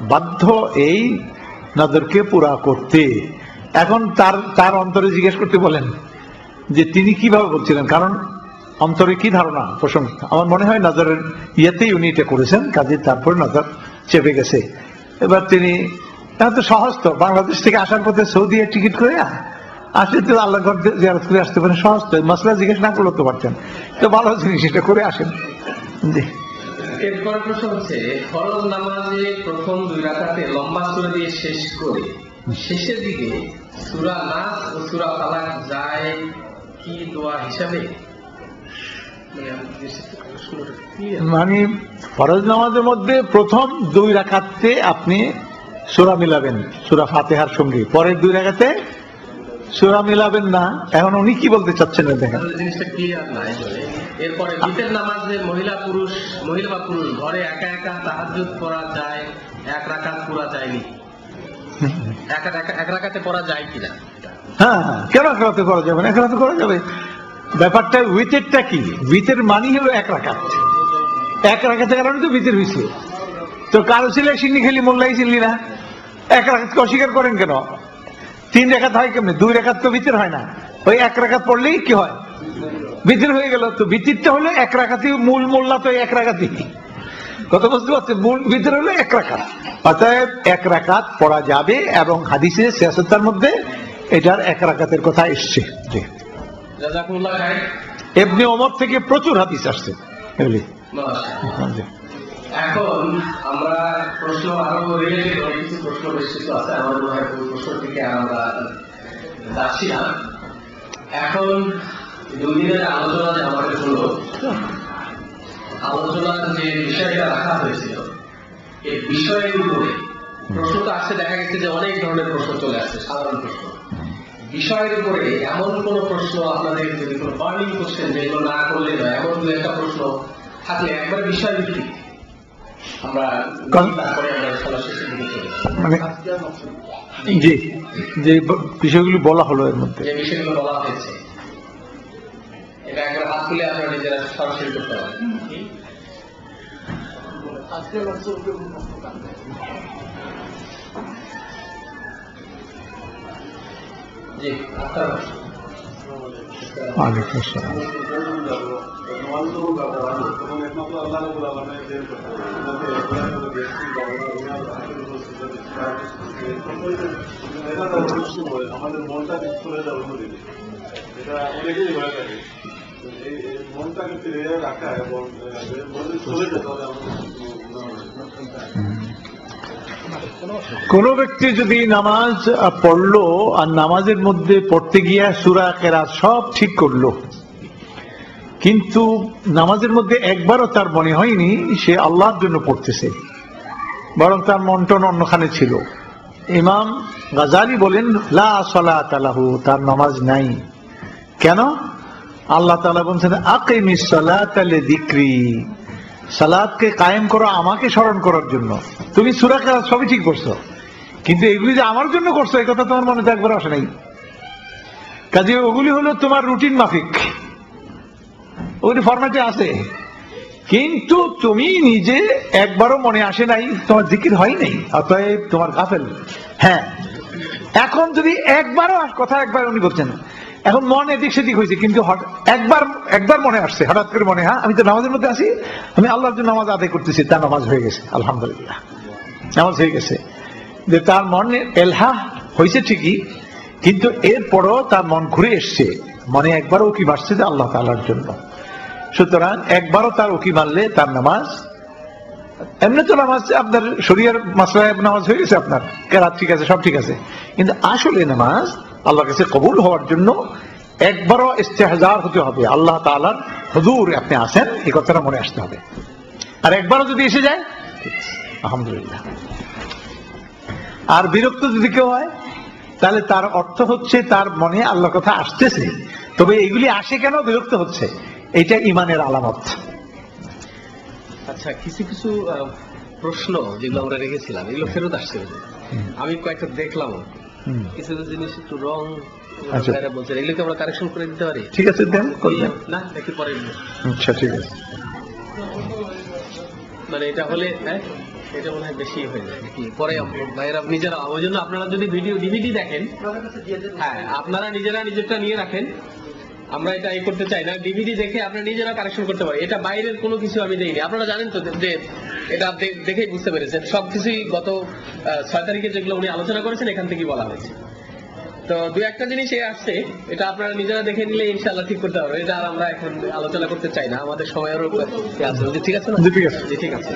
বাধ্য এই নজরকে পুরা করতে। এখন তার তার অন্তরে জিজ্ঞেস করতে বলেন যে তিনি কীভাবে করছিলেন কারণ অন্তরে কি ধারণা প্রসঙ্গ আমার মনে হয় নজরের ইয়েতেই উনি এটা করেছেন কাজে তারপরে নজর চেপে গেছে। এবার তিনি তাহলে তো সহজ তো, বাংলাদেশ থেকে আসার পথে সৌদি টিকিট করে আসলে তো আল্লাহ জিয়ারত করে আসতে পারেন, সহজ তো। মশলা জিজ্ঞেস না করলে তো পারতেন। তো ভালো জিনিস, এটা করে আসেন। জি। এরপর প্রশ্ন হচ্ছে ফরজ নামাজে প্রথম দুই রাকাতে লম্বা সুরা দিয়ে শেষ করে। শেষের দিকে সুরা নাস ও সুরা তালাক যায় কি দোয়া হিসাবে? মানে ফরজ নামাজের মধ্যে প্রথম দুই রাখাতে আপনি সুরা মিলাবেন সুরা ফাতেহার সঙ্গে। পরের দুই রাখাতে সুরা মিলাবেন না। এখন উনি কি বলতে চাচ্ছেন দেখেন। জিনিসটা ক্লিয়ার না এবারে এরপরে বিতের নামাজে মহিলা পুরুষ, মহিলা বা পুরুষ ঘরে একা একা তাহাজ্জুদ পড়া যায়, এক রাকাত পড়া যায়নি। এক এক রাকাতে পড়া যায় কিনা? হ্যাঁ হ্যাঁ কেন একরাতে করা যাবে না? একরাতে করা যাবে। ব্যাপারটা উইথেরটা কি? উইথের মানি হলো এক রাখাত এক রাখাতে কারণে তো ভিতর হয়েছে তো কারও ছিল সিন্নি খেলি, মোল্লাই ছিলি না? এক রাখাতকে অস্বীকার করেন কেন? তিন রেখাত হয় কেমনি? দুই রেখাত তো ভিতর হয় না। ওই এক রাখাত পড়লেই কি হয়? ভিতর হয়ে গেল তো ভিতরটা হলো এক রাখাতি মূল মোল্লা তো এক রাখাতি। কত বুঝতে পারছেন? মূল ভিতরে হলো এক রাখাত। অতএব এক রাখাত পড়া যাবে এবং হাদিসে সিয়াসতার মধ্যে এটার এক রাখাতের কথা এসছে। এমনি ওমর থেকে প্রচুর হাদিস আসছে। এখন আমরা প্রশ্ন আরও রিলেটেড অনেক কিছু প্রশ্ন আছে আমার মনে হয় প্রশ্ন থেকে আমরা যাচ্ছি না। এখন দুই দিনের আলোচনা যে আমাদের হলো আলোচনার যে বিষয়টা রাখা হয়েছিল এই বিষয়ের উপরে প্রশ্ন তো আসছে দেখা গেছে যে অনেক ধরনের প্রশ্ন চলে আসছে সাধারণ প্রশ্ন। বিষয়ের উপরে এমন কোন প্রশ্ন আপনাদের যদি কোনো বার্নিং কোশ্চেন যেগুলো না করলে নয় এমন দু একটা প্রশ্ন থাকলে একবার বিষয় ভিত্তিক আমরা তারপরে আমরা খেলা দিকে চলে মানে জি যে বিষয়গুলি বলা হলো এর মধ্যে। যে বিষয়গুলো বলা হয়েছে এটা একবার হাত তুলে আপনারা নিজেরা সরাসরি করতে পারেন। জি আপনার ওয়ালাইকুম আসসালাম আমাদের মনটা করে দেওয়া এটা অনেকেই হয়ে থাকে। কোন ব্যক্তি যদি নামাজ পড়ল আর নামাজের মধ্যে পড়তে গিয়া সুরা কেরা সব ঠিক করল, কিন্তু নামাজের মধ্যে একবারও তার মনে হয়নি সে আল্লাহর জন্য পড়তেছে, বরং তার মন্টন অন্যখানে ছিল। ইমাম গাজালি বলেন, লা সালাত তার নামাজ নাই। কেন? আল্লাহ তাআলা বলছেন আকিমিস সালাত লিযিকরি সালাদকে কায়েম করো আমাকে স্মরণ করার জন্য। তুমি সূরা সবই ঠিক করছ। কিন্তু এগুলি যে আমার জন্য করছ, এই কথা তোমার মনে একবার আসে নাই। কাজে ওগুলি হলো তোমার রুটিন মাফিক। ওগুলি ফরম্যাটে আছে। কিন্তু তুমি নিজে একবারও মনে আসে নাই, তোমার জিকির হয় নাই। অতএব তোমার গাফেল। হ্যাঁ। এখন যদি একবারও কথা একবার উনি বলছেন এখন মন এদিক সেদিক হয়েছে, কিন্তু একবার একবার মনে আসছে, হঠাৎ করে মনে হ্যাঁ আমি তো নামাজের মধ্যে আছি, আমি আল্লাহর জন্য নামাজ আদায় করতেছি, তার নামাজ হয়ে গেছে, আলহামদুলিল্লাহ। নামাজ হয়ে গেছে। যে তার মনে এলহা হয়েছে ঠিকই, কিন্তু এরপরও তার মন ঘুরে এসছে, মনে একবারও কি বাড়ছে যে আল্লাহ তাআলার জন্য। সুতরাং একবারও তার উকি মারলে তার নামাজ, এমনি তো নামাজ, আপনার শরিয়ার মাসলায় নামাজ হয়ে গেছে আপনার, কেরাত ঠিক আছে, সব ঠিক আছে। কিন্তু আসলে নামাজ আল্লাহর কাছে কবুল হওয়ার জন্য একবারও ইস্তেহাজার হতে হবে। আল্লাহ তাআলার হুজুর আপনি আসেন এই কথাটা মনে আসতে হবে। আর একবারও যদি এসে যায় আলহামদুলিল্লাহ। আর বিরক্ত যদি কেউ হয় তাহলে তার অর্থ হচ্ছে তার মনে আল্লাহ কথা আসতেছে। তবে এগুলি আসে কেন বিরক্ত হচ্ছে? এটা ইমানের আলামত। আচ্ছা কিছু কিছু আহ, প্রশ্ন যেগুলো আমরা রেখেছিলাম এগুলো ফেরত আসছে। আমি কয়েকটা দেখলাম। কিছু কিছু জিনিস একটু রং আচ্ছা। বলছেন এগুলোকে আমরা কারেকশন করে দিতে পারি? ঠিক আছে দেন না পরে আচ্ছা ঠিক আছে। মানে এটা হলে হ্যাঁ এটা মনে হয় বেশি হয়ে যায়। নাকি পরে ভাইয়েরা নিজেরা ওই জন্য আপনারা যদি ভিডিও ডিভিডি দেখেন হ্যাঁ আপনারা নিজেরা নিজেরটা নিয়ে রাখেন। আমরা এটা এই করতে চাই না। ডিভিডি দেখে আপনারা নিজেরা কারেকশন করতে পারেন। এটা বাইরের কোনো কিছু আমি দেইনি। আপনারা জানেন তো যে এটা দেখেই বুঝতে পেরেছেন। সবকিছুই গত ছয় তারিখে যেগুলো উনি আলোচনা করেছেন এখান থেকেই বলা হয়েছে। তো দু একটা জিনিস এ আসছে এটা আপনারা নিজেরা দেখে নিলে ইনশাআল্লাহ ঠিক করতে পারবেন। এটা আর আমরা এখন আলোচনা করতে চাই না। আমাদের সময়ের উপর ঠিক আছে না? জি, ঠিক আছে। ঠিক আছে।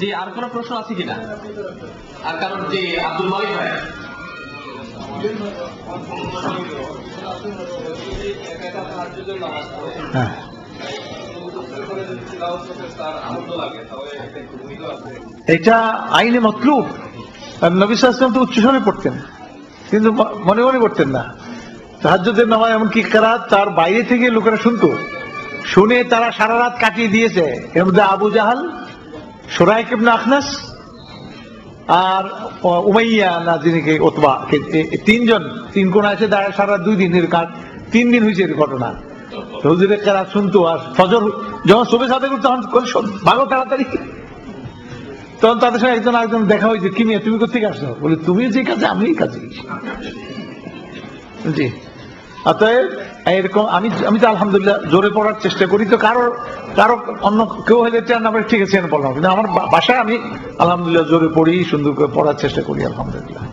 জি আর কোনো প্রশ্ন আছে কিনা? আর কারণ যে আব্দুল মালিক ভাই। হ্যাঁ। এটা আইনে মতলুব। নবী সাল্লাম তো উচ্চস্বরে পড়তেন। কিন্তু মনে মনে পড়তেন না। তাহাজ্জুদের নামায় এমনকি কেরাত তার বাইরে থেকে লোকেরা শুনতো। শুনে তারা সারা রাত কাটিয়ে দিয়েছে। এর মধ্যে আবু জাহাল, সোরাইক ইবনে আখনাস আর উমাইয়া না যিনি কে ওতবা কে- তিনজন, তিন কোন আছে দাঁড়ায় সারা দুই দিনের কাজ। তিন দিন হয়েছে ঘটনা। শুনতো আর ফজর যখন সবে সাথে তখন ভাগো তাড়াতাড়ি। তখন তাদের সঙ্গে একজন একজন দেখা হয়েছে কি নিয়ে তুমি কোথেকে আসছো? বলে তুমি যে কাজে আমি কাজে। জি। এরকম আমি আমি তো আলহামদুলিল্লাহ জোরে পড়ার চেষ্টা করি তো কারও কারও অন্য কেউ হলে চান আমরা ঠিক আছে পড়লাম কিন্তু আমার বাসায় আমি আলহামদুলিল্লাহ জোরে পড়ি সুন্দর করে পড়ার চেষ্টা করি আলহামদুলিল্লাহ। হুম,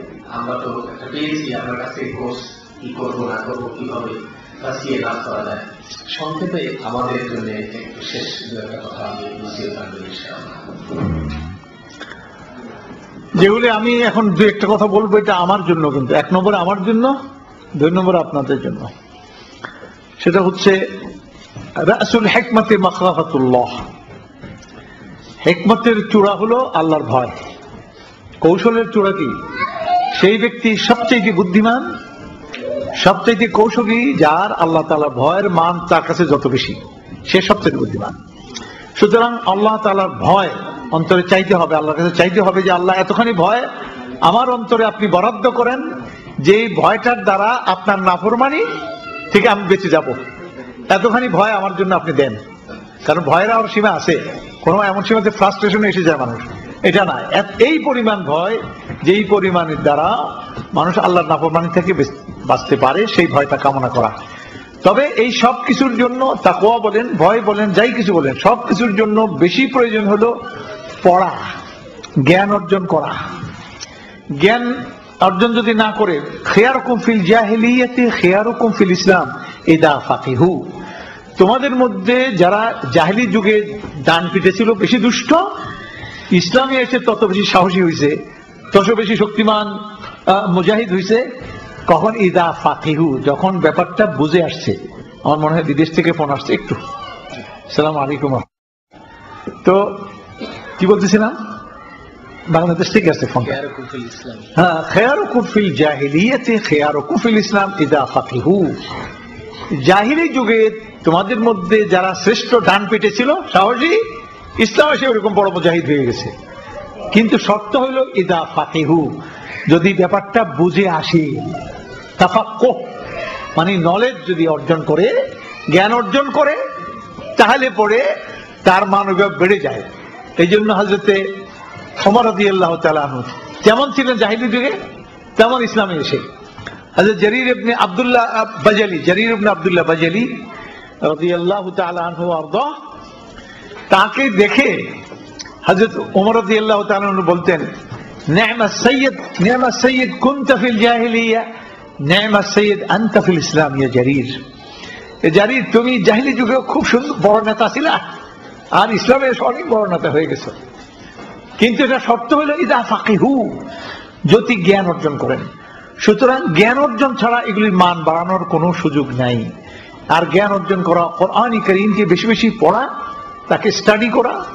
আমরা তো একটা পেয়েছি আপনার কাছ কোর্স কি করব, না করব, কীভাবে বাঁচিয়ে লাভ করা যায়। সংক্ষেপে আমাদের জন্য একটু শেষ দু একটা কথা আমি বুঝিয়ে ইনশাআল্লাহ যেগুলি আমি এখন দু একটা কথা বলব, এটা আমার জন্য কিন্তু। এক নম্বর আমার জন্য, দুই নম্বর আপনাদের জন্য। সেটা হচ্ছে হেকমতে মাখাফাতুল্লাহ হেকমতের চূড়া হলো আল্লাহর ভয়। কৌশলের চূড়া কি? সেই ব্যক্তি সবচেয়ে বুদ্ধিমান, সবচেয়ে কৌশলী, যার আল্লাহ তালা ভয়ের মান তার কাছে যত বেশি, সে সবচেয়ে বুদ্ধিমান। সুতরাং আল্লাহ তালার ভয় অন্তরে চাইতে হবে, আল্লাহর কাছে চাইতে হবে যে আল্লাহ এতখানি ভয় আমার অন্তরে আপনি বরাদ্দ করেন যে এই ভয়টার দ্বারা আপনার নাফরমানি থেকে আমি বেঁচে যাব। এতখানি ভয় আমার জন্য আপনি দেন। কারণ ভয়ের আর সীমা আছে। কোনো এমন সীমাতে ফ্রাস্ট্রেশন এসে যায় মানুষ। এটা না এই পরিমাণ ভয় যেই পরিমাণের দ্বারা মানুষ আল্লাহর নাফরমানি থেকে বাঁচতে পারে, সেই ভয়টা কামনা করা। তবে এই সব কিছুর জন্য তাকোয়া বলেন, ভয় বলেন, যাই কিছু বলেন, সব কিছুর জন্য বেশি প্রয়োজন হলো পড়া, জ্ঞান অর্জন করা। জ্ঞান অর্জন যদি না করে, খেয়ারকম ফিল জাহিলিয়াতে, খেয়ারকম ফিল ইসলাম এদা ফাকিহু। তোমাদের মধ্যে যারা জাহিলি যুগে দান পিটেছিল, বেশি দুষ্ট, ইসলামে এসে তত বেশি সাহসী হয়েছে তত বেশি শক্তিমান মুজাহিদ হয়েছে কখন ইদা ফাকিহু যখন ব্যাপারটা বুঝে আসছে। আমার মনে হয় বিদেশ থেকে ফোন আসছে একটু। সালাম আলাইকুম। তো কি বলতেছিলাম? বাংলাদেশ থেকে আসছে ফোন হ্যাঁ খেয়ারুকুম ফিল জাহিলিয়াতে খেয়ারুকুম ফিল ইসলাম ইদা ফাকিহু জাহিলি যুগে তোমাদের মধ্যে যারা শ্রেষ্ঠ ডান পেটে ছিল সাহসী ইসলাম এসে ওরকম বড় মুজাহিদ হয়ে গেছে। কিন্তু শর্ত হইল, ইদা ফাকিহু যদি ব্যাপারটা বুঝে আসে তাফাক্ক মানে নলেজ যদি অর্জন করে, জ্ঞান অর্জন করে, তাহলে পরে তার মানব বেড়ে যায়। এই জন্য হাজরতে রাদি আল্লাহ তালাহ যেমন ছিলেন জাহিদি যুগে, তেমন ইসলামে এসে। হাজরত জরির ইবনে আব্দুল্লাহ, বাজালি, জরির ইবনে আব্দুল্লাহ বাজালি রাদি আল্লাহ তালাহ তাকে দেখে হজরত আল্লাহ বলতেন কুন্ত অনেক এটা হলো, ইদা যদি জ্ঞান অর্জন করেন। সুতরাং জ্ঞান অর্জন ছাড়া এগুলির মান বাড়ানোর কোনো সুযোগ নাই। আর জ্ঞান অর্জন করা করিমকে বেশি বেশি পড়া, তাকে স্টাডি করা